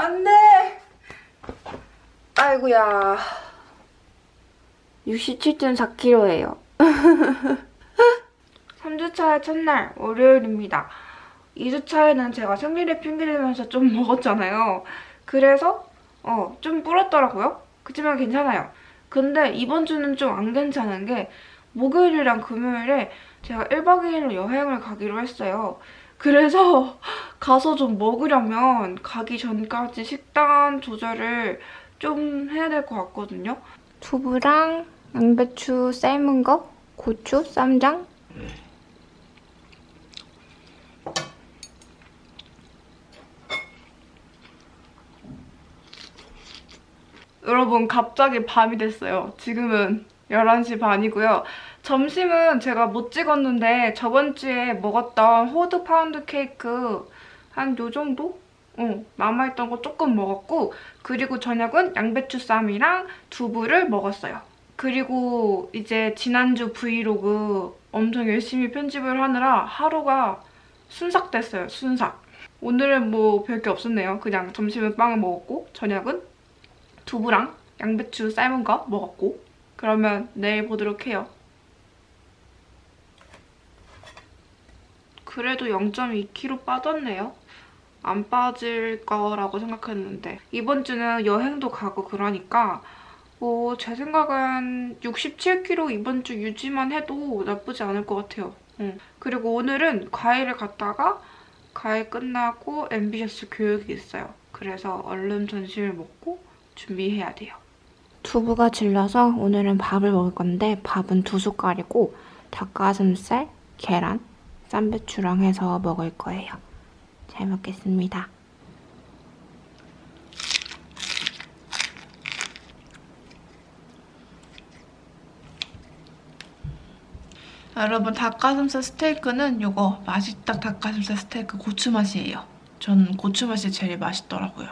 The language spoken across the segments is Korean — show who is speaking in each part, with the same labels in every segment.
Speaker 1: 안 돼! 아이고야. 67.4kg예요. 3주차의 첫날, 월요일입니다. 2주차에는 제가 생리를 핑계대면서 좀 먹었잖아요. 그래서 어, 좀 불었더라고요. 그치만 괜찮아요. 근데 이번 주는 좀 안 괜찮은 게 목요일이랑 금요일에 제가 1박 2일로 여행을 가기로 했어요. 그래서 가서 좀 먹으려면 가기 전까지 식단 조절을 좀 해야 될 것 같거든요. 두부랑 양배추 삶은 거, 고추, 쌈장. 여러분 갑자기 밤이 됐어요. 지금은 11시 반이고요. 점심은 제가 못 찍었는데 저번 주에 먹었던 호두 파운드 케이크 한 요 정도? 어, 남아있던 거 조금 먹었고 그리고 저녁은 양배추 쌈이랑 두부를 먹었어요. 그리고 이제 지난주 브이로그 엄청 열심히 편집을 하느라 하루가 순삭됐어요, 순삭. 오늘은 뭐 별게 없었네요. 그냥 점심은 빵을 먹었고 저녁은 두부랑 양배추 삶은 거 먹었고 그러면 내일 보도록 해요. 그래도 0.2kg 빠졌네요. 안 빠질 거라고 생각했는데 이번 주는 여행도 가고 그러니까 뭐 제 생각은 67kg 이번 주 유지만 해도 나쁘지 않을 것 같아요. 응. 그리고 오늘은 과일을 갔다가 과일 끝나고 앰비셔스 교육이 있어요. 그래서 얼른 점심을 먹고 준비해야 돼요. 두부가 질려서 오늘은 밥을 먹을 건데 밥은 두 숟갈이고 닭가슴살, 계란, 쌈배추랑 해서 먹을 거예요. 잘 먹겠습니다. 여러분 닭가슴살 스테이크는 이거 맛있다 닭가슴살 스테이크 고추 맛이에요. 전 고추 맛이 제일 맛있더라고요.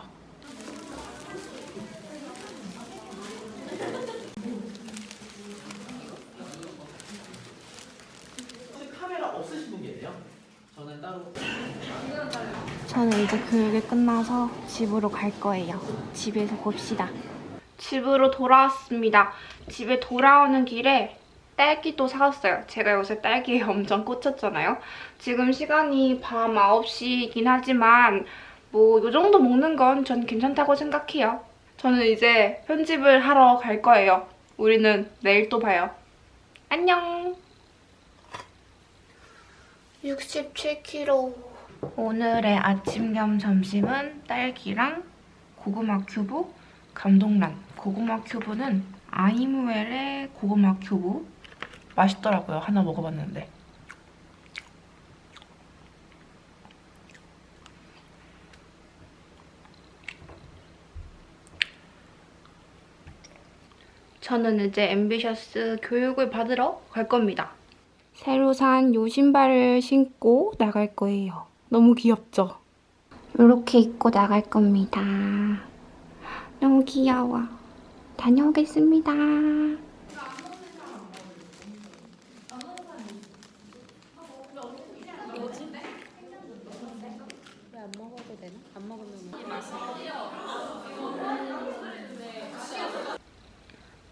Speaker 2: 카메라 없으신 분 계세요? 저는 따로
Speaker 1: 저는 이제 교육이 끝나서 집으로 갈 거예요. 집에서 봅시다. 집으로 돌아왔습니다. 집에 돌아오는 길에 딸기도 사왔어요. 제가 요새 딸기에 엄청 꽂혔잖아요. 지금 시간이 밤 9시이긴 하지만 뭐 요 정도 먹는 건 전 괜찮다고 생각해요. 저는 이제 편집을 하러 갈 거예요. 우리는 내일 또 봐요. 안녕. 67kg. 오늘의 아침 겸 점심은 딸기랑 고구마 큐브, 감동란. 고구마 큐브는 아이무엘의 고구마 큐브. 맛있더라고요. 하나 먹어봤는데. 저는 이제 앰비셔스 교육을 받으러 갈 겁니다. 새로 산 요 신발을 신고 나갈 거예요. 너무 귀엽죠? 이렇게 입고 나갈 겁니다. 너무 귀여워. 다녀오겠습니다.
Speaker 3: 안 먹어도 되나? 안 먹으면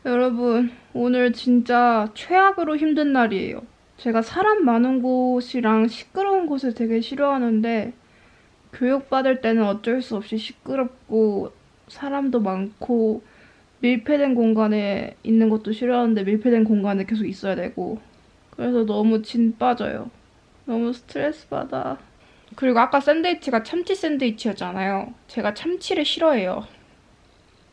Speaker 1: 여러분, 오늘 진짜 최악으로 힘든 날이에요. 제가 사람 많은 곳이랑 시끄러운 곳을 되게 싫어하는데, 교육받을 때는 어쩔 수 없이 시끄럽고, 사람도 많고, 밀폐된 공간에 있는 것도 싫어하는데, 밀폐된 공간에 계속 있어야 되고, 그래서 너무 진 빠져요. 너무 스트레스 받아. 그리고 아까 샌드위치가 참치 샌드위치였잖아요. 제가 참치를 싫어해요.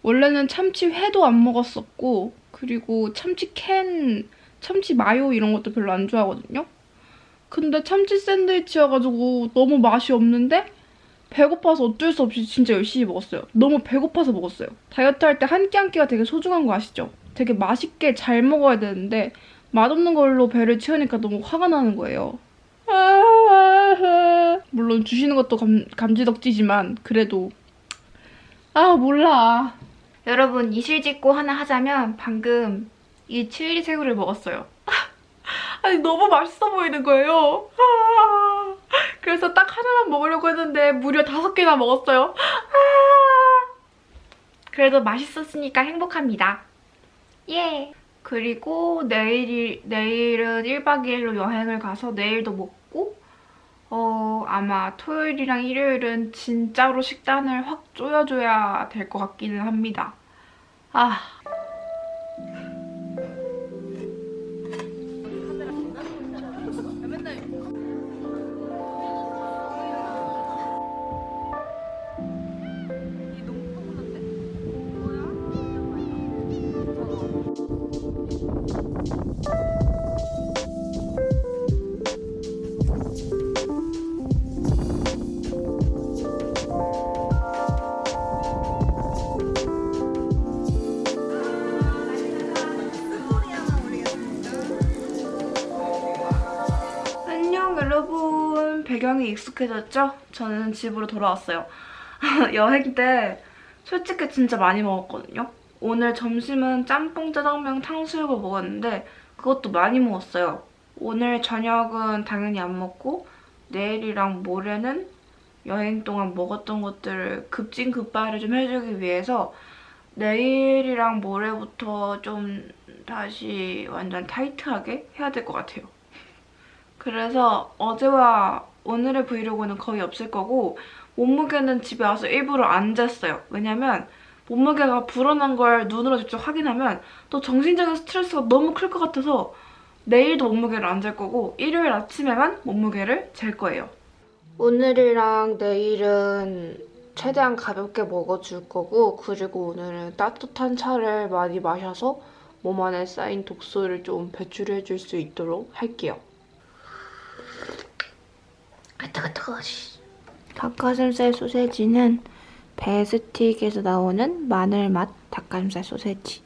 Speaker 1: 원래는 참치 회도 안 먹었었고 그리고 참치 캔, 참치 마요 이런 것도 별로 안 좋아하거든요. 근데 참치 샌드위치여가지고 너무 맛이 없는데 배고파서 어쩔 수 없이 진짜 열심히 먹었어요. 너무 배고파서 먹었어요. 다이어트 할 때 한 끼 한 끼가 되게 소중한 거 아시죠? 되게 맛있게 잘 먹어야 되는데 맛없는 걸로 배를 채우니까 너무 화가 나는 거예요. 물론 주시는 것도 감, 감지덕지지만 그래도 아 몰라 여러분 이실직고 하나 하자면 방금 이 칠리 새우를 먹었어요 아니 너무 맛있어 보이는 거예요 아, 그래서 딱 하나만 먹으려고 했는데 무려 다섯 개나 먹었어요 아, 그래도 맛있었으니까 행복합니다. 예. 그리고 내일이, 내일은 1박 2일로 여행을 가서 내일도 먹고, 어, 아마 토요일이랑 일요일은 진짜로 식단을 확 조여줘야 될 것 같기는 합니다. 아. 배경이 익숙해졌죠? 저는 집으로 돌아왔어요. 여행 때 솔직히 진짜 많이 먹었거든요. 오늘 점심은 짬뽕 짜장면 탕수육을 먹었는데 그것도 많이 먹었어요. 오늘 저녁은 당연히 안 먹고 내일이랑 모레는 여행 동안 먹었던 것들을 급진급발을 좀 해주기 위해서 내일이랑 모레부터 좀 다시 완전 타이트하게 해야 될 것 같아요. 그래서 어제와 오늘의 브이로그는 거의 없을 거고 몸무게는 집에 와서 일부러 안 쟀어요. 왜냐면 몸무게가 불어난 걸 눈으로 직접 확인하면 또 정신적인 스트레스가 너무 클 것 같아서 내일도 몸무게를 안 잴 거고 일요일 아침에만 몸무게를 잴 거예요. 오늘이랑 내일은 최대한 가볍게 먹어줄 거고 그리고 오늘은 따뜻한 차를 많이 마셔서 몸 안에 쌓인 독소를 좀 배출해 줄 수 있도록 할게요. 아 뜨거 뜨거 닭가슴살 소세지는 베스틱에서 나오는 마늘 맛 닭가슴살 소세지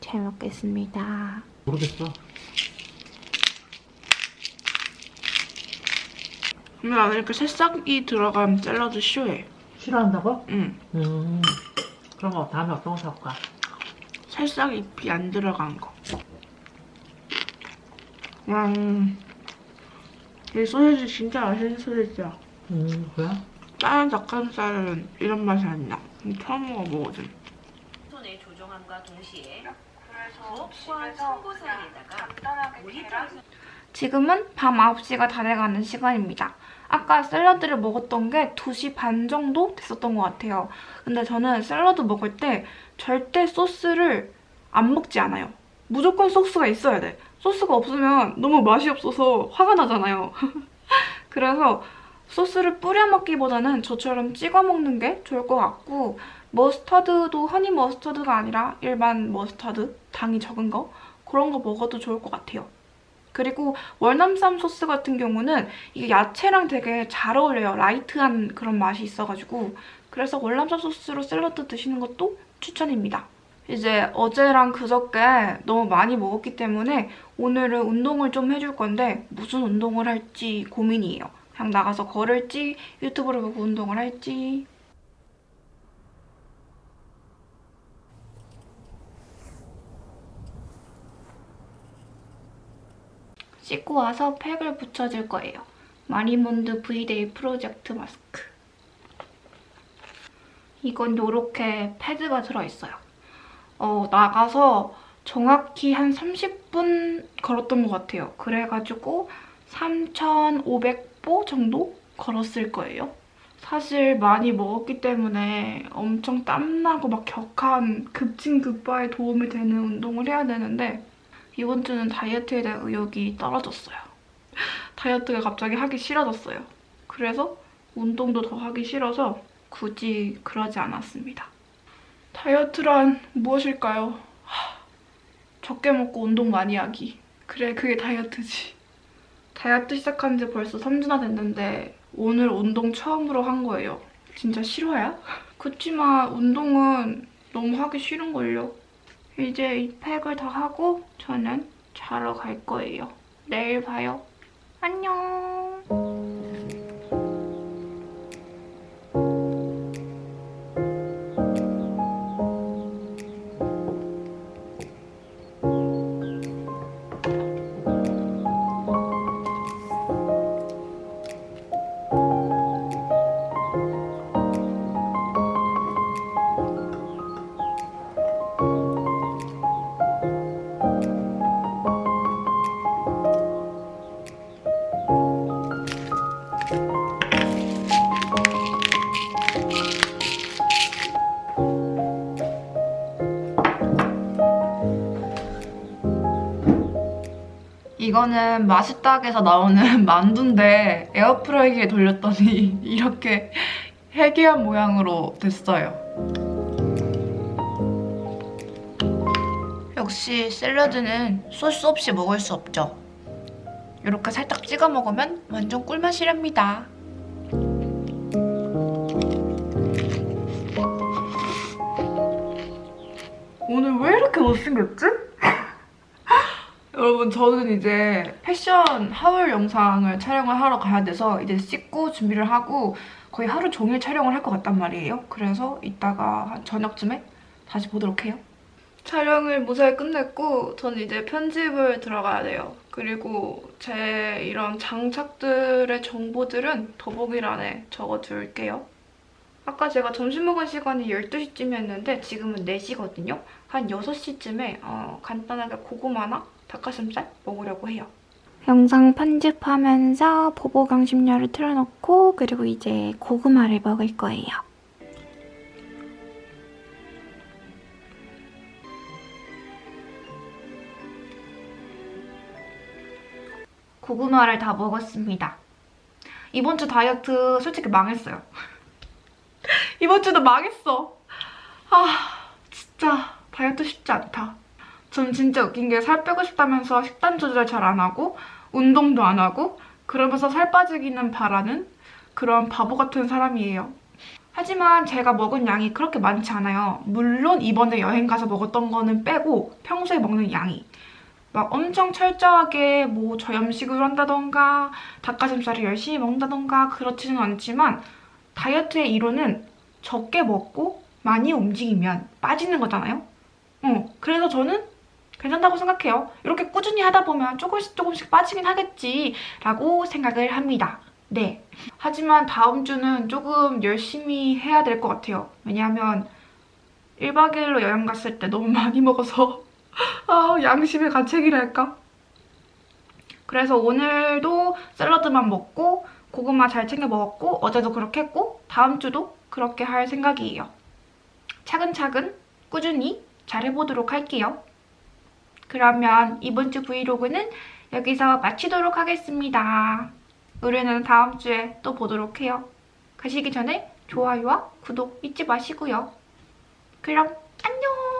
Speaker 1: 잘 먹겠습니다
Speaker 2: 모르겠어.
Speaker 1: 근데 나는 이렇게 새싹이 들어간 샐러드 싫어해
Speaker 2: 싫어한다고?
Speaker 1: 응
Speaker 2: 음. 그런 거 다음에 어떤 거 사올까?
Speaker 1: 새싹 잎이 안 들어간 거 음, 이 소세지 진짜 맛있는 소세지야
Speaker 2: 음, 그래?
Speaker 1: 다른 닭가슴살은 이런 맛이 안 나. 처음 먹어보거든.
Speaker 4: 손의 조정함과 동시에 사이에다가
Speaker 1: 지금은 밤 9시가 다 돼가는 시간입니다. 아까 샐러드를 먹었던 게 2시 반 정도 됐었던 것 같아요. 근데 저는 샐러드 먹을 때 절대 소스를 안 먹지 않아요. 무조건 소스가 있어야 돼. 소스가 없으면 너무 맛이 없어서 화가 나잖아요. 그래서 소스를 뿌려 먹기보다는 저처럼 찍어 먹는 게 좋을 것 같고 머스타드도 허니 머스타드가 아니라 일반 머스타드 당이 적은 거 그런 거 먹어도 좋을 것 같아요. 그리고 월남쌈 소스 같은 경우는 이게 야채랑 되게 잘 어울려요. 라이트한 그런 맛이 있어가지고 그래서 월남쌈 소스로 샐러드 드시는 것도 추천입니다. 이제 어제랑 그저께 너무 많이 먹었기 때문에 오늘은 운동을 좀 해줄 건데 무슨 운동을 할지 고민이에요. 그냥 나가서 걸을지 유튜브를 보고 운동을 할지 씻고 와서 팩을 붙여줄 거예요. 마리몬드 브이데이 프로젝트 마스크. 이건 요렇게 패드가 들어있어요. 어, 나가서 정확히 한 30분 걸었던 것 같아요. 그래가지고 3,500보 정도 걸었을 거예요. 사실 많이 먹었기 때문에 엄청 땀나고 막 격한 급진급발에 도움이 되는 운동을 해야 되는데 이번 주는 다이어트에 대한 의욕이 떨어졌어요. 다이어트가 갑자기 하기 싫어졌어요. 그래서 운동도 더 하기 싫어서 굳이 그러지 않았습니다. 다이어트란 무엇일까요? 하, 적게 먹고 운동 많이 하기. 그래, 그게 다이어트지. 다이어트 시작한 지 벌써 3주나 됐는데 오늘 운동 처음으로 한 거예요. 진짜 실화야? 그치만 운동은 너무 하기 싫은걸요. 이제 이 팩을 다 하고 저는 자러 갈 거예요. 내일 봐요. 안녕. 이거는 맛있다에서 나오는 만두인데 에어프라이기에 돌렸더니 이렇게 해괴한 모양으로 됐어요. 역시 샐러드는 소스 없이 먹을 수 없죠. 이렇게 살짝 찍어 먹으면 완전 꿀맛이랍니다. 오늘 왜 이렇게 못생겼지? 여러분 저는 이제 패션 하울 영상을 촬영을 하러 가야 돼서 이제 씻고 준비를 하고 거의 하루 종일 촬영을 할 것 같단 말이에요. 그래서 이따가 한 저녁쯤에 다시 보도록 해요. 촬영을 무사히 끝냈고 저는 이제 편집을 들어가야 돼요. 그리고 제 이런 장착들의 정보들은 더보기란에 적어둘게요. 아까 제가 점심 먹은 시간이 12시쯤이었는데 지금은 4시거든요. 한 6시쯤에 어, 간단하게 고구마나 닭가슴살 먹으려고 해요. 영상 편집하면서 보보강심료를 틀어놓고 그리고 이제 고구마를 먹을 거예요. 고구마를 다 먹었습니다. 이번 주 다이어트 솔직히 망했어요. 이번 주도 망했어. 아, 진짜 다이어트 쉽지 않다. 전 진짜 웃긴 게 살 빼고 싶다면서 식단 조절 잘 안 하고 운동도 안 하고 그러면서 살 빠지기는 바라는 그런 바보 같은 사람이에요. 하지만 제가 먹은 양이 그렇게 많지 않아요. 물론 이번에 여행 가서 먹었던 거는 빼고 평소에 먹는 양이 막 엄청 철저하게 뭐 저염식을 한다던가 닭가슴살을 열심히 먹는다던가 그렇지는 않지만 다이어트의 이론은 적게 먹고 많이 움직이면 빠지는 거잖아요. 어, 그래서 저는 괜찮다고 생각해요. 이렇게 꾸준히 하다 보면 조금씩 조금씩 빠지긴 하겠지라고 생각을 합니다. 네. 하지만 다음 주는 조금 열심히 해야 될 것 같아요. 왜냐하면 1박 2일로 여행 갔을 때 너무 많이 먹어서 아, 양심의 가책이랄까? 그래서 오늘도 샐러드만 먹고 고구마 잘 챙겨 먹었고 어제도 그렇게 했고 다음 주도 그렇게 할 생각이에요. 차근차근 꾸준히 잘 해보도록 할게요. 그러면 이번 주 브이로그는 여기서 마치도록 하겠습니다. 우리는 다음 주에 또 보도록 해요. 가시기 전에 좋아요와 구독 잊지 마시고요. 그럼 안녕!